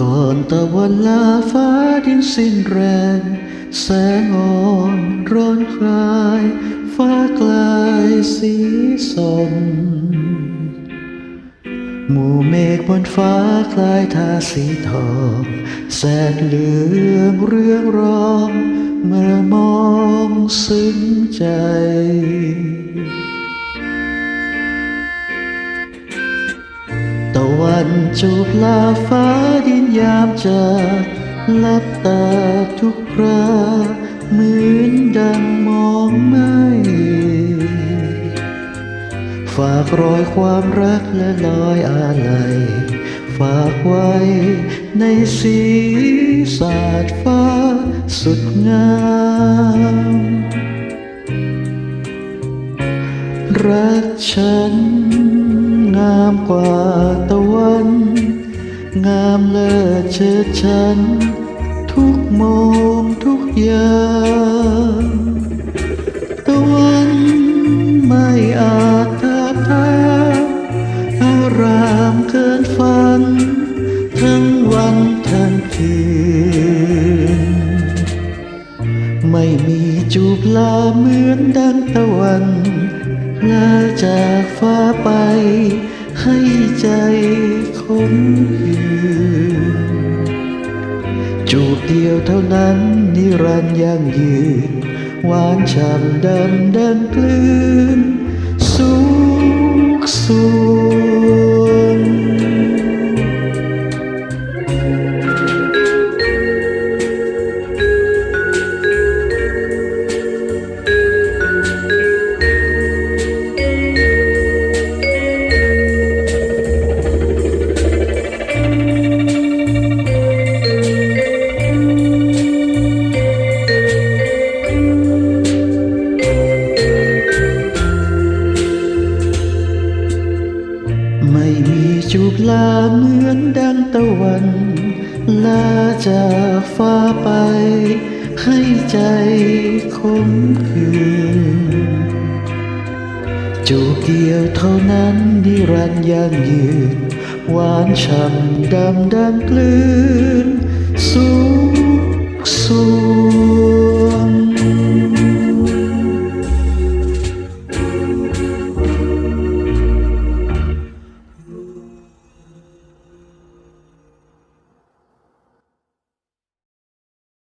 ก่อนตะวันลาฟ้าดินสิ้นแรง แสงอ่อนร้อนคลาย ฟ้ากลายสีสมหมู่เมฆบนฟ้าคลายทาสีทอง แสดเหลืองเรื่องรอง เมื่อมองซึ้งใจตะวันจูบลาฟ้า ยามจากลับตาทุกคราเหมือนดังมองไม่ฝากรอยความรักและลอยอาลัยฝากไว้ในสีสาดฟ้าสุดงามรักฉันงามกว่าตะวัน งามเลิศเชิดฉัน ทุกโมงทุกยามตะวันไม่อาจทับทามอารามเกินฝัน ทั้งวันทั้งคืน ไม่มีจูบลาเหมือนดังตะวันลาจากฟ้าไป ให้ใจคงคืนจูบเดียวเท่านั้น นิรันดร์ยั่งยืน หวานฉ่ำดำดันกลืน เหมือนดังตะวันลาจากฟ้าไป ให้ใจคมคืนจูบเดียวเท่านั้นนิรันดร์ยั่งยืน หวานฉ่ำดำดังกลืน